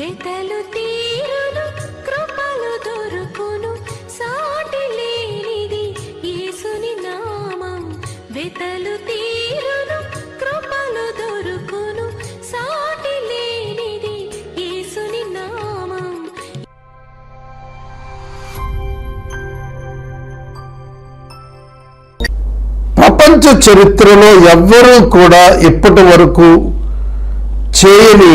వెతలు తీరును కృపలు దొరుకును సాటి లేనిది యేసుని నామం. వెతలు తీరును కృపలు దొరుకును సాటి లేనిది యేసుని నామం. ప్రపంచ చరిత్రలో ఎవ్వరూ కూడా ఇప్పటి వరకు చేయని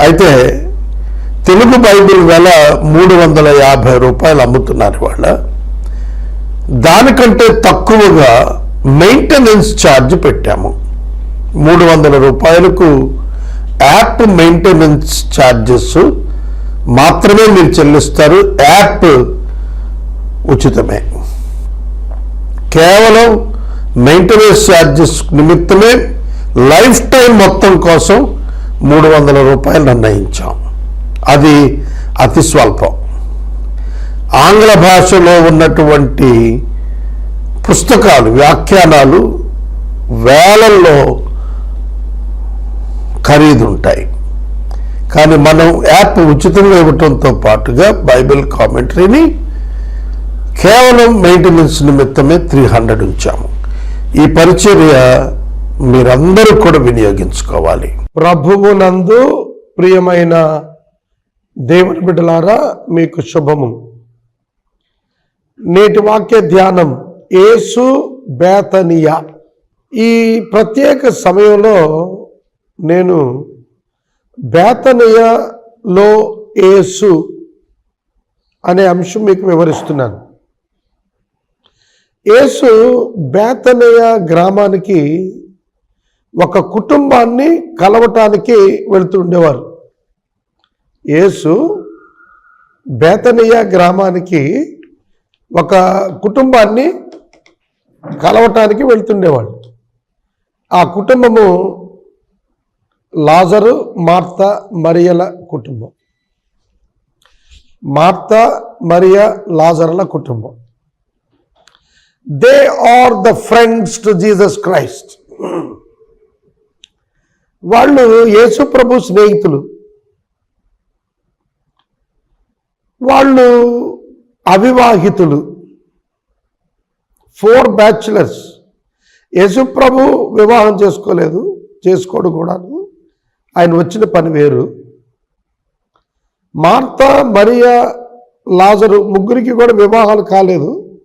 అయితే తెలుగు బైబిల్ వెల మూడు వందల యాభై రూపాయలు అమ్ముతున్నారు వాళ్ళ. దానికంటే తక్కువగా మెయింటెనెన్స్ ఛార్జ్ పెట్టాము. మూడు వందల రూపాయలకు యాప్ మెయింటెనెన్స్ ఛార్జెస్ మాత్రమే మీరు చెల్లిస్తారు. యాప్ ఉచితమే. కేవలం మెయింటెనెన్స్ ఛార్జెస్ నిమిత్తమే లైఫ్ టైం మొత్తం కోసం మూడు వందల రూపాయలు నిర్ణయించాం. అది అతి స్వల్పం. ఆంగ్ల భాషలో ఉన్నటువంటి పుస్తకాలు వ్యాఖ్యానాలు వేలల్లో ఖరీదు ఉంటాయి కానీ మనం యాప్ ఉచితంగా ఇవ్వటంతో పాటుగా బైబిల్ కామెంటరీని కేవలం మెయింటెనెన్స్ నిమిత్తమే త్రీ హండ్రెడ్ ఉంచాము. ఈ పరిచర్య మీరందరూ కూడా వినియోగించుకోవాలి. ప్రభువునందు ప్రియమైన దేవుని బిడ్డలారా మీకు శుభము. నేటి వాక్య ధ్యానం ఏసు బేతనియా. ఈ ప్రత్యేక సమయంలో నేను బేతనియలో ఏసు అనే అంశం మీకు వివరిస్తున్నాను. యేసు బేతనయ గ్రామానికి ఒక కుటుంబాన్ని కలవటానికి వెళుతుండేవారు యేసు బేతనీయ గ్రామానికి ఒక కుటుంబాన్ని కలవటానికి వెళ్తుండేవాడు ఆ కుటుంబము లాజరు మార్త మరియల కుటుంబం. మార్త మరియ లాజర్ల కుటుంబం. They are the friends to Jesus Christ వాళ్ళు యేసుప్రభు స్నేహితులు. వాళ్ళు అవివాహితులు. Four bachelors. యేసుప్రభు వివాహం చేసుకోలేదు చేసుకోడు కూడాను. ఆయన వచ్చిన పని వేరు. మార్త మరియా లాజరు ముగ్గురికి కూడా వివాహాలు కాలేదు.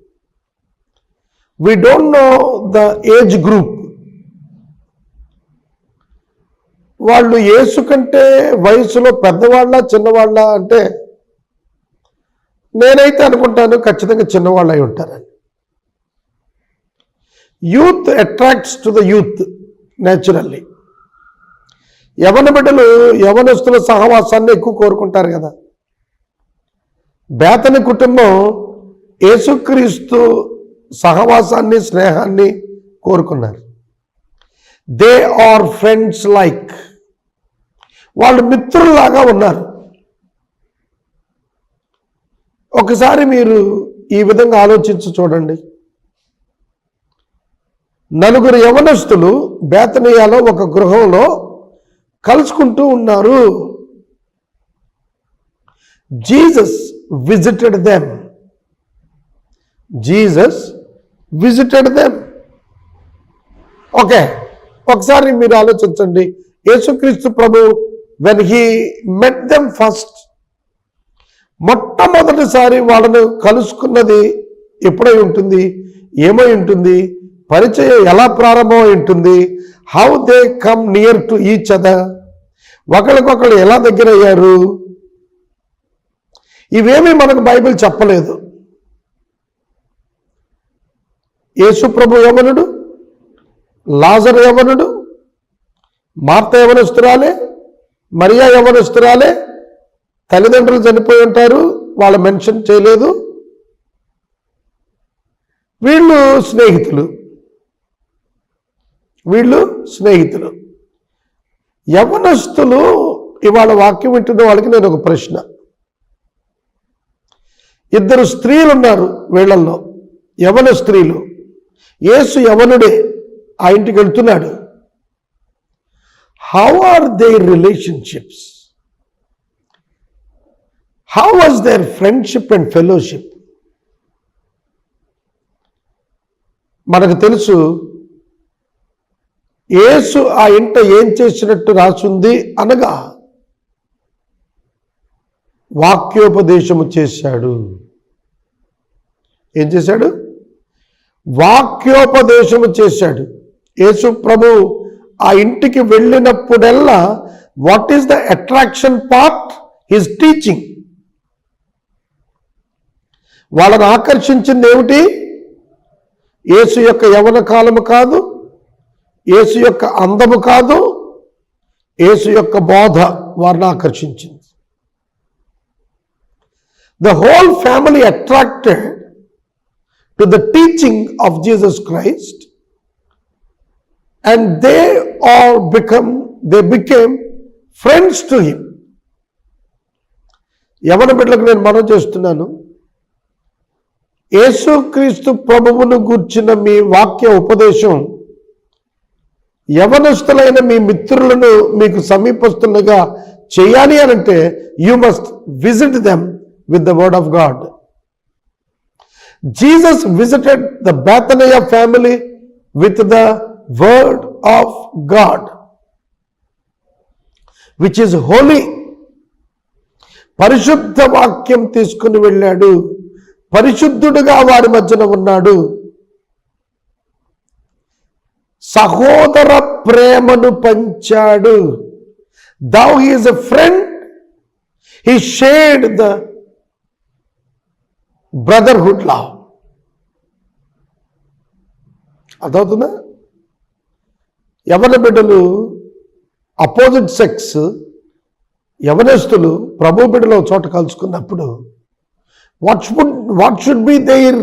We don't know the age group వాళ్ళు యేసు కంటే వయసులో పెద్దవాళ్ళ చిన్నవాళ్ళ అంటే నేనైతే అనుకుంటాను ఖచ్చితంగా చిన్నవాళ్ళు అయి ఉంటారని. Youth attracts to the youth naturally యవన బిడ్డలు యవనస్తుల సహవాసాన్ని ఎక్కువ కోరుకుంటారు కదా. బేతని కుటుంబం యేసుక్రీస్తు సహవాసాన్ని స్నేహాన్ని కోరుకున్నారు. దే ఆర్ ఫ్రెండ్స్ లైక్ వాళ్ళు మిత్రుల్లాగా ఉన్నారు. ఒకసారి మీరు ఈ విధంగా ఆలోచించి చూడండి. నలుగురు యవనస్తులు బేతనీయాలో ఒక గృహంలో కలుసుకుంటూ ఉన్నారు. Jesus visited them Jesus visited them okay ఒకసారి మీరు ఆలోచించండి. యేసుక్రీస్తు ప్రభు when he met them first మొట్టమొదటిసారి వాళ్ళను కలుసుకున్నది ఎప్పుడై ఉంటుంది? ఏమై ఉంటుంది? పరిచయం ఎలా ప్రారంభమై ఉంటుంది? How they come near to each other ఒకరికొకరు ఎలా దగ్గర అయ్యారు ఇవేమీ మనకు బైబిల్ చెప్పలేదు. యేసు ప్రభు యవనుడు లాజర్ యవనుడు మార్త యవనస్తురాలే మరియా యవనస్తురాలే తల్లిదండ్రులు చనిపోయి ఉంటారు వాళ్ళు మెన్షన్ చేయలేదు. వీళ్ళు స్నేహితులు. వీళ్ళు స్నేహితులు. యవనస్తులు ఇవాళ వాక్యం వింటున్న వాళ్ళకి నేను ఒక ప్రశ్న. ఇద్దరు స్త్రీలు ఉన్నారు వీళ్ళల్లో. యవన స్త్రీలు. యేసు యవనుడే. ఆ ఇంటికి వెళ్తున్నాడు. How are their relationships how was their friendship and fellowship మనకు తెలుసు యేసు ఆ ఇంట ఏం చేసినట్టు రాసుంది అనగా వాక్యోపదేశము చేశాడు. ఏం చేశాడు? వాక్యోపదేశము చేశాడు. యేసు ప్రభు ఆ ఇంటికి వెళ్ళినప్పుడల్లా what is the attraction part his teaching వాళ్ళని ఆకర్షించింది ఏమిటి? యేసు యొక్క యవన కాలము కాదు యేసు యొక్క అందము కాదు యేసు యొక్క బోధ వారిని ఆకర్షించింది. The whole family attracted to the teaching of Jesus Christ and they all become they became friends to him యవన బిడ్డలకు నేను మనం చేస్తున్నాను. యేసుక్రీస్తు ప్రభువును గూర్చిన మీ వాక్య ఉపదేశం యవనస్తులైన మీ మిత్రులను మీకు సమీపస్తులుగా చేయాలి అని అంటే you must visit them with the word of God Jesus visited the Bethany family with the word of God which is holy పరిశుద్ధ వాక్యం తీసుకుని వెళ్ళాడు. పరిశుద్ధుడుగా వారి మధ్యన ఉన్నాడు. సహోదర ప్రేమను పంచాడు. Though he's a friend he shed the brotherhood లా అర్థవుతుందా యవన బిడ్డలు? అపోజిట్ సెక్స్ యవనస్తులు ప్రభు బిడ్డలో చోట కలుసుకున్నప్పుడు what should what should be their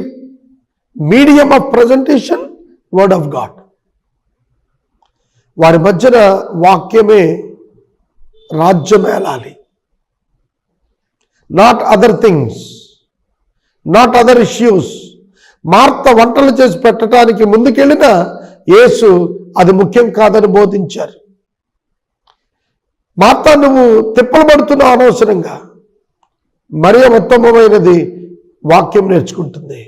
medium of presentation word of God వారి మధ్యన వాక్యమే రాజ్యమేలాలి not other things not other issues Martha వంటలు చేసి పెట్టడానికి ముందుకెళ్ళిన యేసు అది ముఖ్యం కాదని బోధించారు. మాత నువ్వు తిప్పలు పడుతున్నావు అనవసరంగా. మరీ ఉత్తమమైనది వాక్యం నేర్చుకుంటుంది.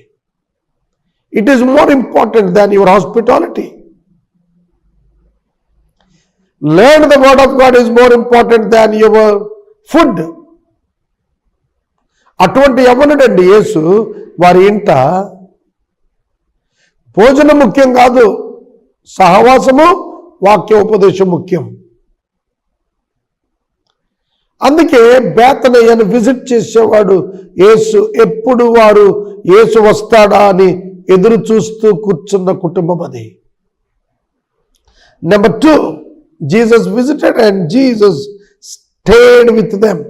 It is more important than your hospitality learn the word of God is more important than your food అటువంటి యవనుడండి యేసు వారి ఇంట భోజనం ముఖ్యం కాదు. సహవాసము వాక్యోపదేశం ముఖ్యం. అందుకే బేతనయ్యను విజిట్ చేసేవాడు యేసు ఎప్పుడు వారు యేసు వస్తాడా అని ఎదురు చూస్తూ కూర్చున్న కుటుంబం అది. Number two Jesus visited and Jesus stayed with them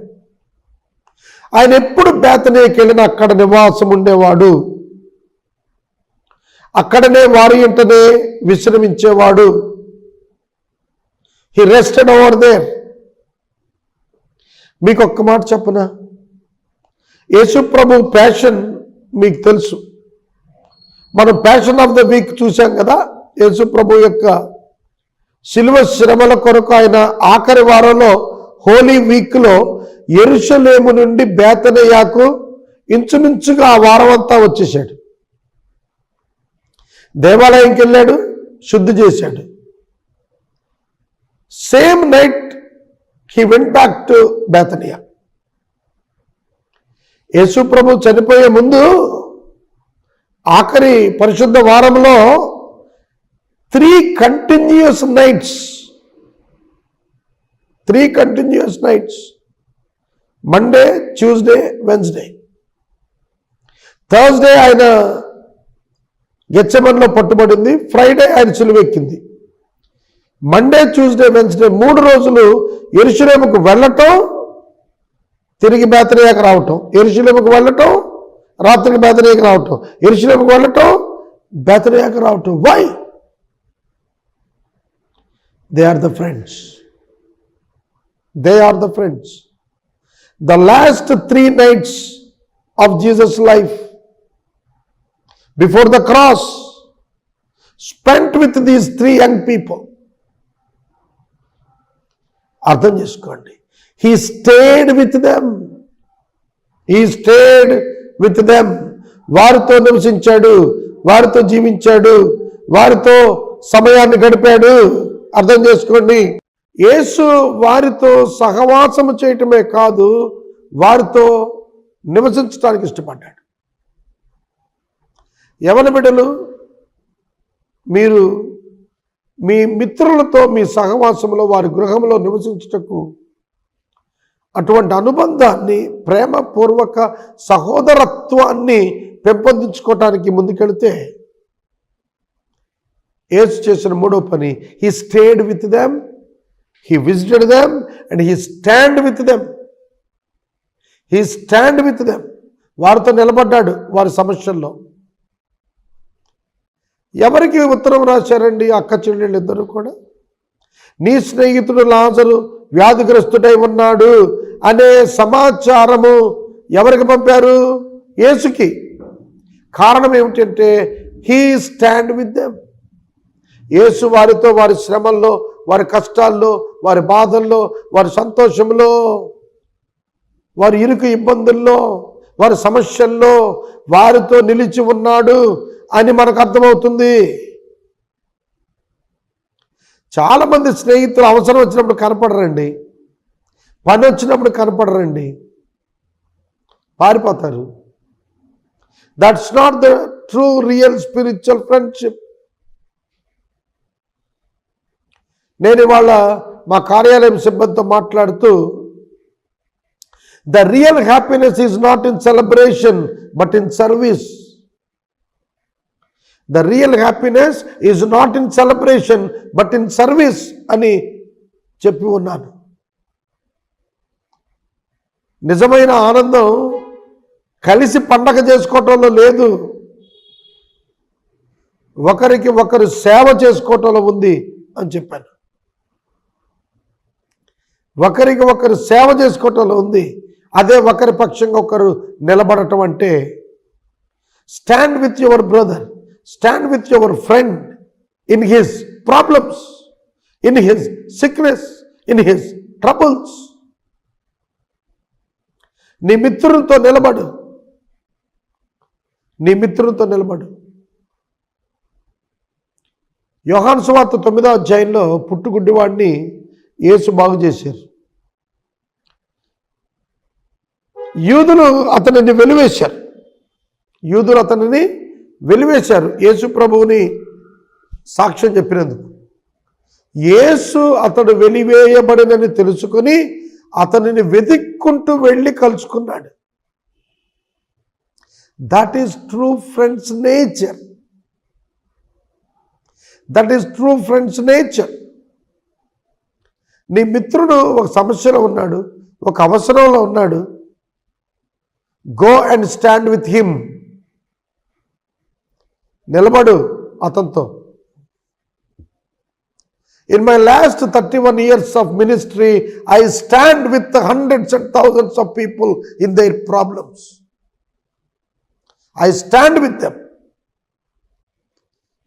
ఆయన ఎప్పుడు బేతనేకి వెళ్ళిన అక్కడ నివాసం ఉండేవాడు. అక్కడనే వారి ఇంటనే విశ్రమించేవాడు. హీ రెస్టెడ్ ఓవర్ దేర్ మీకు ఒక్క మాట చెప్పునా. యేసు ప్రభు ప్యాషన్ మీకు తెలుసు. మనం ప్యాషన్ ఆఫ్ ద వీక్ చూసాం కదా యేసుప్రభు యొక్క శిలువ శ్రమల కొరకు ఆయన ఆఖరి వారంలో హోలీ వీక్లో ఎరుషలేము నుండి బేతనయాకు ఇంచుమించుగా ఆ వారం అంతా వచ్చేసాడు దేవాలయంకి వెళ్ళాడు శుద్ధి చేశాడు. Same night he went back to Bethany యేసుప్రభు చనిపోయే ముందు ఆఖరి పరిశుద్ధ వారంలో three continuous nights three continuous nights Monday Tuesday Wednesday Thursday ఆయన గెచ్చమన్లో పట్టుబడింది. ఫ్రైడే ఆయన చిలువెక్కింది. మండే ట్యూస్డే వెన్స్డే మూడు రోజులు ఎరుషులేముకు వెళ్ళటం తిరిగి బేతనీయాకు రావటం. ఎరుషులేముకు వెళ్ళటం రాత్రికి బేతనీయాకు రావటం. ఎరుషులేముకు వెళ్ళటం బేతనీయాకు రావటం. Why they are the friends they are the friends the last three nights of Jesus life before the cross spent with these three young people అర్థం చేసుకోండి. He stayed with them he stayed with them వారితో నివసించాడు వారితో జీవించాడు వారితో సమయాన్ని గడిపాడు. అర్థం చేసుకోండి. యేసు వారితో సహవాసము చేయటమే కాదు వారితో నివసించడానికి ఇష్టపడ్డాడు. ఎవరి బిడ్డలు? మీరు మీ మిత్రులతో మీ సహవాసంలో వారి గృహంలో నివసించుటకు అటువంటి అనుబంధాన్ని ప్రేమపూర్వక సహోదరత్వాన్ని పెంపొందించుకోవటానికి ముందుకెళితే ఏసు చేసిన మూడో పని he stayed with them he visited them and he stand with them he stand with them వారితో నిలబడ్డాడు వారి సమస్యల్లో. ఎవరికి ఉత్తరం రాశారండి అక్క చెల్లెళ్ళు ఇద్దరు కూడా? నీ స్నేహితుడు లాజరు వ్యాధిగ్రస్తుడై ఉన్నాడు అనే సమాచారము ఎవరికి పంపారు? యేసుకి. కారణం ఏమిటంటే హీ స్టాండ్ విత్ దెమ్ యేసు వారితో వారి శ్రమల్లో వారి కష్టాల్లో వారి బాధల్లో వారి సంతోషంలో వారి ఇరుకు ఇబ్బందుల్లో వారి సమస్యల్లో వారితో నిలిచి ఉన్నాడు. అని మనకు అర్థమవుతుంది. చాలామంది స్నేహితులు అవసరం వచ్చినప్పుడు కనపడరండి. పని వచ్చినప్పుడు కనపడరండి. పారిపోతారు. That's not the true real spiritual friendship నేను ఇవాళ మా కార్యాలయం సిబ్బందితో మాట్లాడుతూ the real happiness is not in celebration but in service the real happiness is not in celebration but in service అని చెప్పి ఉన్నాను. నిజమైన ఆనందం కలిసి పండగ చేసుకోవటంలో లేదు. ఒకరికి ఒకరు సేవ చేసుకోవటంలో ఉంది అని చెప్పాను. ఒకరికి ఒకరు సేవ చేసుకోవటంలో ఉంది. అదే ఒకరి పక్షంగా ఒకరు నిలబడటం అంటే stand with your brother stand with your friend in his problems in his sickness in his troubles నీ మిత్రులతో నిలబడు. నీ మిత్రులతో నిలబడు. యోహాన్ సువార్త తొమ్మిదో అధ్యాయంలో పుట్టుగుడ్డివాడిని యేసు బాగు చేశారు. యూదులు అతనిని వెలివేశారు. యూదులు అతనిని వెలివేశారు. యేసు ప్రభువుని సాక్ష్యం చెప్పినందుకు. యేసు అతడు వెలివేయబడినని తెలుసుకొని అతనిని వెతుక్కుంటూ వెళ్ళి కలుసుకున్నాడు. That is true friends nature that is true friends nature నీ మిత్రుడు ఒక సమస్యలో ఉన్నాడు ఒక అవసరంలో ఉన్నాడు. Go and stand with him నిలబడు అతనితో. In my last thirty one years of ministry I stand with hundreds and thousands of people in their problems I stand with them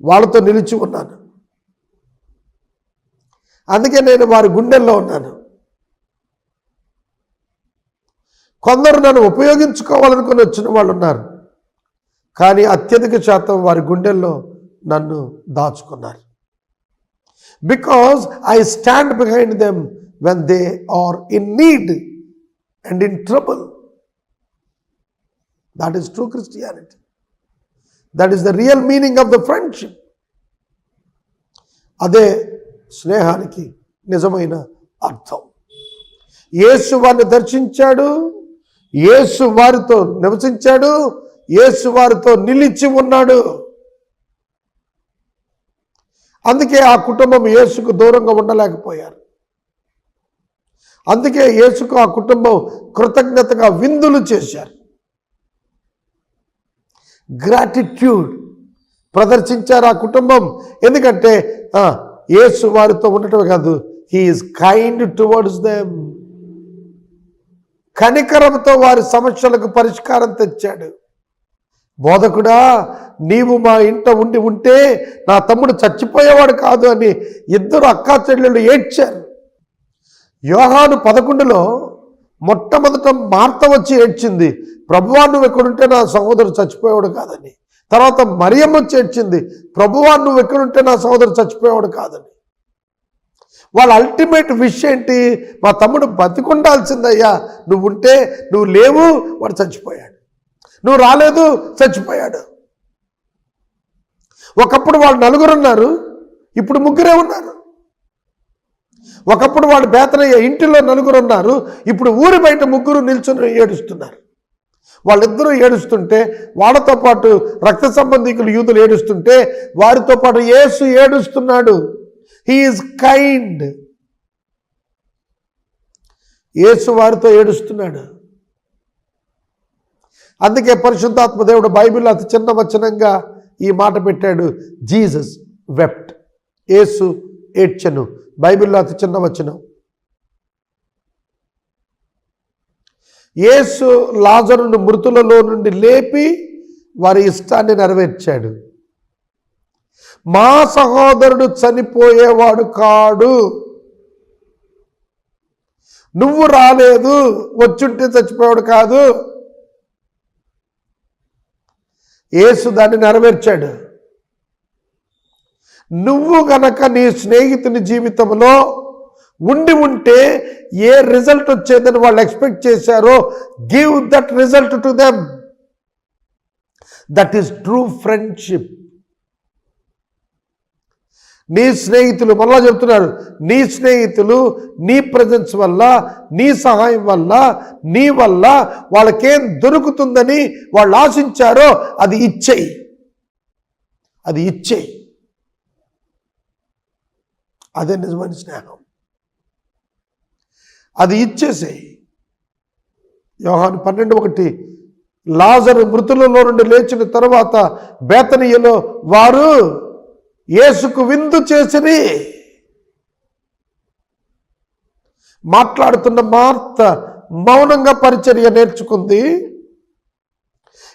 వాళ్ళతో నిలిచి ఉన్నాను. అందుకే నేను వారి గుండెల్లో ఉన్నాను. కొందరు నన్ను ఉపయోగించుకోవాలనుకుని వచ్చిన వాళ్ళు ఉన్నారు. కానీ అత్యధిక శాతం వారి గుండెల్లో నన్ను దాచుకున్నారు. Because I stand behind them when they are in need and in trouble that is true Christianity that is the real meaning of the friendship అదే స్నేహానికి నిజమైన అర్థం. యేసు వారిని దర్శించాడు యేసు వారితో నివసించాడు యేసు వారితో నిలిచి ఉన్నాడు. అందుకే ఆ కుటుంబం యేసుకు దూరంగా ఉండలేకపోయారు. అందుకే యేసుకు ఆ కుటుంబం కృతజ్ఞతగా విందులు చేశారు. గ్రాటిట్యూడ్ ప్రదర్శించారు ఆ కుటుంబం. ఎందుకంటే యేసు వారితో ఉండటమే కాదు he is kind towards them కనికరంతో వారి సమస్యలకు పరిష్కారం తెచ్చాడు. బోధకుడా నీవు మా ఇంట ఉండి ఉంటే నా తమ్ముడు చచ్చిపోయేవాడు కాదు అని ఇద్దరు అక్కా చెల్లెళ్ళు ఏడ్చారు. యోహాను పదకొండులో మొట్టమొదట మార్త వచ్చి ఏడ్చింది ప్రభువా నువ్వు ఎక్కడుంటే నా సహోదరు చచ్చిపోయేవాడు కాదని. తర్వాత మరియమ్మ వచ్చి ఏడ్చింది ప్రభువా నువ్వు ఎక్కడుంటే నా సహోదరు చచ్చిపోయేవాడు కాదని. వాళ్ళ అల్టిమేట్ విష్ ఏంటి? మా తమ్ముడు బతికుండాల్సిందయ్యా నువ్వు ఉంటే నువ్వు లేవు వాడు చచ్చిపోయాడు. నువ్వు రాలేదు చచ్చిపోయాడు. ఒకప్పుడు వాళ్ళు నలుగురు ఉన్నారు ఇప్పుడు ముగ్గురే ఉన్నారు. ఒకప్పుడు వాడు బేతనయ్య ఇంటిలో నలుగురు ఉన్నారు ఇప్పుడు ఊరి బయట ముగ్గురు నిల్చుని ఏడుస్తున్నారు. వాళ్ళిద్దరూ ఏడుస్తుంటే వాళ్ళతో పాటు రక్త సంబంధికులు యూదులు ఏడుస్తుంటే వారితో పాటు యేసు ఏడుస్తున్నాడు. హీఈస్ కైండ్ యేసు వారితో ఏడుస్తున్నాడు. అందుకే పరిశుద్ధాత్మ దేవుడు బైబిల్ అతి చిన్న వచనంగా ఈ మాట పెట్టాడు. జీసస్ వెప్ట్ ఏసు ఏడ్చను. బైబిల్లో అతి చిన్న వచనం. ఏసు లాజరును మృతులలో నుండి లేపి వారి ఇష్టాన్ని నెరవేర్చాడు. మా సహోదరుడు చనిపోయేవాడు కాడు. నువ్వు రాలేదు వచ్చుంటే చచ్చిపోయాడు కాదు. యేసు దాన్ని నెరవేర్చాడు. నువ్వు గనక నీ స్నేహితుని జీవితంలో ఉండి ఉంటే ఏ రిజల్ట్ వచ్చేదని వాళ్ళు ఎక్స్పెక్ట్ చేశారో give that result to them. That is true friendship. నీ స్నేహితులు మళ్ళా చెప్తున్నారు నీ స్నేహితులు నీ ప్రజెన్స్ వల్ల నీ సహాయం వల్ల నీ వల్ల వాళ్ళకేం దొరుకుతుందని వాళ్ళు ఆశించారో అది ఇచ్చేయి అది ఇచ్చేయి అదే నిజమైన స్నేహం. అది ఇచ్చేసేయి యోహాను పన్నెండు ఒకటి లాజర్ మృతులలో నుండి లేచిన తర్వాత బేతనీయలో వారు యేసుకు విందు చేసిరి. మాట్లాడుతున్న మార్త మౌనంగా పరిచర్య నేర్చుకుంది.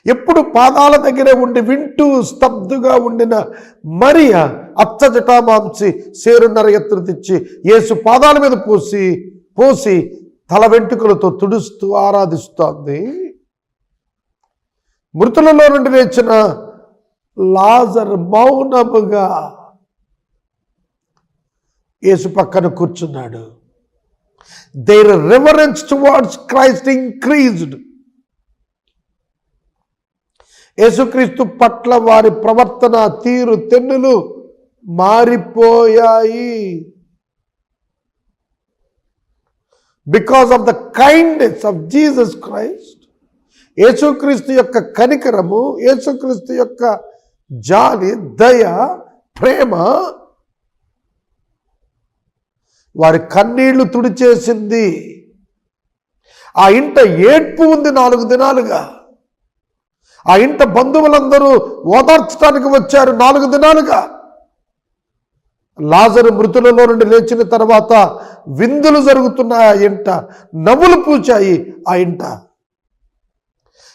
ఎప్పుడు పాదాల దగ్గరే ఉండి వింటూ స్తబ్దుగా ఉండిన మరియ అచ్చజటామాంసి సేరున్నర ఎత్తులు తెచ్చి యేసు పాదాల మీద పోసి పోసి తల వెంట్రుకలతో తుడుస్తూ ఆరాధిస్తోంది. మృతులలో నుండి లేచిన లాజర్ మౌనముగా యేసు పక్కన కూర్చున్నాడు. Their reverence towards Christ increased యేసుక్రీస్తు పట్ల వారి ప్రవర్తన తీరు తెన్నులు మారిపోయాయి. Because of the kindness of Jesus Christ యేసుక్రీస్తు యొక్క కనికరము యేసుక్రీస్తు యొక్క జాలి దయ ప్రేమ. వారి కన్నీళ్ళు తుడిచేసింది. ఆ ఇంట ఏడ్పు ఉంది నాలుగు దినాలుగా. ఆ ఇంట బంధువులందరూ ఓదార్చడానికి వచ్చారు నాలుగు దినాలుగా. లాజరు మృతులలో నుండి లేచిన తర్వాత విందులు జరుగుతున్నాయి ఆ ఇంట. నవ్వులు పూచాయి ఆ ఇంట.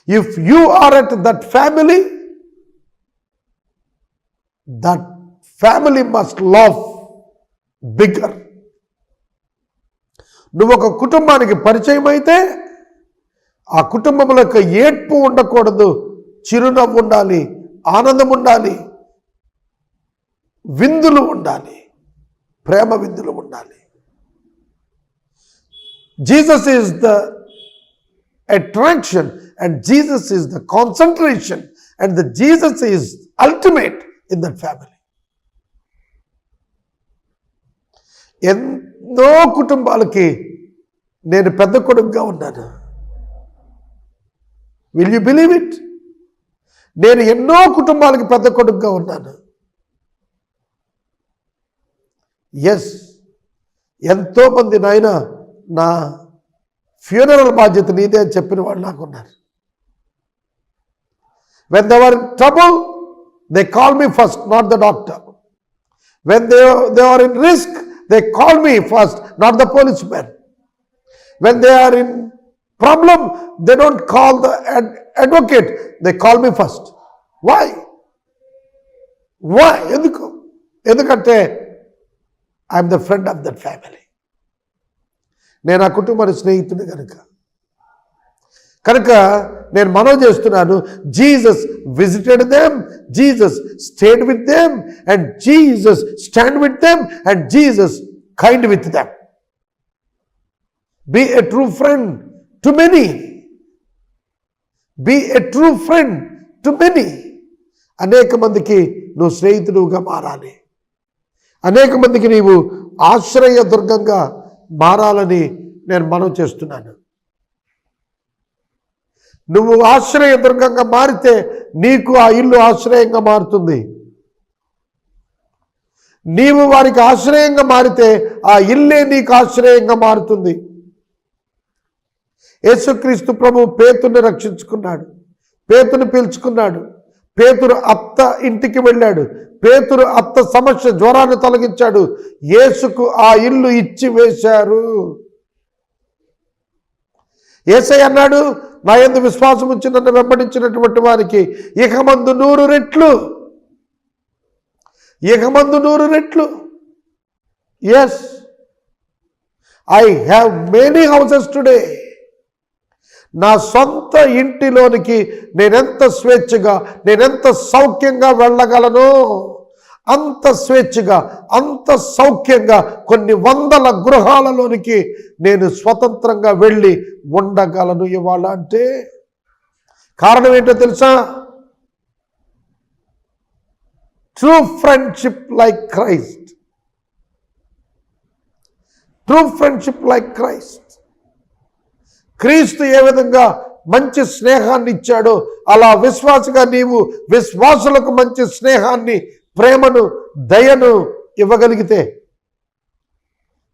If you are at that family that family must love bigger నువ్వు ఒక కుటుంబానికి పరిచయం అయితే ఆ కుటుంబంలో యొక్క ఏడ్పు ఉండకూడదు చిరునవ్వు ఉండాలి ఆనందం ఉండాలి విందులు ఉండాలి ప్రేమ విందులు ఉండాలి. Jesus is the attraction and Jesus is the concentration and the Jesus is ultimate in that family ఎన్నో కుటుంబాలకి నేను పెద్ద కొడుకుగా ఉన్నాను విల్ యు బిలీవ్ ఇట్ నేను ఎన్నో కుటుంబాలకి పెద్ద కొడుకుగా ఉన్నాను ఎస్ ఎంతోమంది నాయన నా ఫ్యూనరల్ బాధ్యత నీదే అని చెప్పిన వాళ్ళు నాకున్నారు when their trouble they call me first not the doctor when they they are in risk they call me first not the police man when they are in problem they don't call the ad- advocate they call me first. Why? Why? ఎందుకు? ఎందుకంటే I'm the friend of that family నేను ఆ కుటుంబానికి స్నేహితుడు కనుక. కనుక నేను మనవి చేస్తున్నాను Jesus visited them Jesus stayed with them and Jesus stand with them and Jesus kind with them be a true friend to many be a true friend to many అనేక మందికి నువ్వు స్నేహితుడుగా మారాలి. అనేక మందికి నీవు ఆశ్రయ దుర్గంగా మారాలని నేను మనం చేస్తున్నాను. నువ్వు ఆశ్రయ దుర్గంగా మారితే నీకు ఆ ఇల్లు ఆశ్రయంగా మారుతుంది. నీవు వారికి ఆశ్రయంగా మారితే ఆ ఇల్లే నీకు ఆశ్రయంగా మారుతుంది. యేసుక్రీస్తు ప్రభు పేతుని రక్షించుకున్నాడు. పేతుని పీల్చుకున్నాడు. పేతురు అత్త ఇంటికి వెళ్ళాడు. పేతురు అత్త సమస్య జ్వరాన్ని తొలగించాడు. యేసుకు ఆ ఇల్లు ఇచ్చి వేశారు. ఏసై అన్నాడు నా ఎందు విశ్వాసం ఉంచి నన్ను వెంబడించినటువంటి వారికి ఇకమందు నూరు రెట్లు. ఇకమందు నూరు రెట్లు. Yes I have many houses today నా సొంత ఇంటిలోనికి నేనెంత స్వేచ్ఛగా నేనెంత సౌఖ్యంగా వెళ్ళగలను? అంత స్వేచ్ఛగా అంత సౌఖ్యంగా కొన్ని వందల గృహాలలోనికి నేను స్వతంత్రంగా వెళ్ళి ఉండగలను ఇవాళ అంటే. కారణం ఏంటో తెలుసా? True friendship like Christ true friendship like Christ క్రీస్తు ఏ విధంగా మంచి స్నేహాన్ని ఇచ్చాడో అలా విశ్వాసగా నీవు విశ్వాసులకు మంచి స్నేహాన్ని ప్రేమను దయను ఇవ్వగలిగితే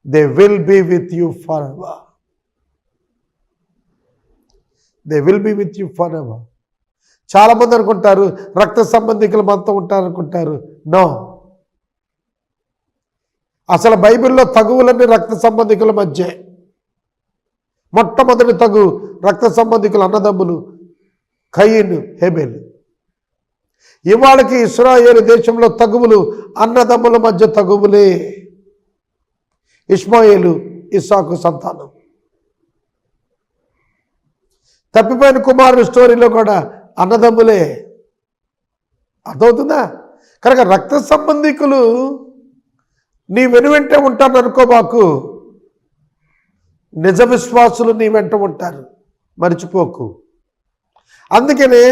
they will be with you forever they will be with you forever చాలామంది అనుకుంటారు రక్త సంబంధికులు మనతో ఉంటారు అనుకుంటారు నో అసలు బైబిల్లో తగువులన్నీ రక్త సంబంధికుల మధ్య. మొట్టమొదటి తగు రక్త సంబంధికులు అన్నదమ్ములు కయ్యను హెబెల్. ఇవాళకి ఇస్రాయేలు దేశంలో తగువులు అన్నదమ్ముల మధ్య తగువులే. ఇస్మాయిలు ఇస్సాకు సంతానం. తప్పిపోయిన కుమారుడు స్టోరీలో కూడా అన్నదమ్ములే. అర్థమవుతుందా? కనుక రక్త సంబంధికులు నీ వెనువెంటే ఉంటాను అనుకోబాకు నిజ విశ్వాసులు నీ వెంట ఉంటారు. మర్చిపోకు. అందుకనే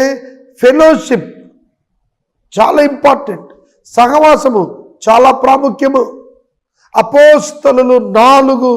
ఫెలోషిప్ చాలా ఇంపార్టెంట్. సహవాసము చాలా ప్రాముఖ్యము. అపోస్తలు నాలుగు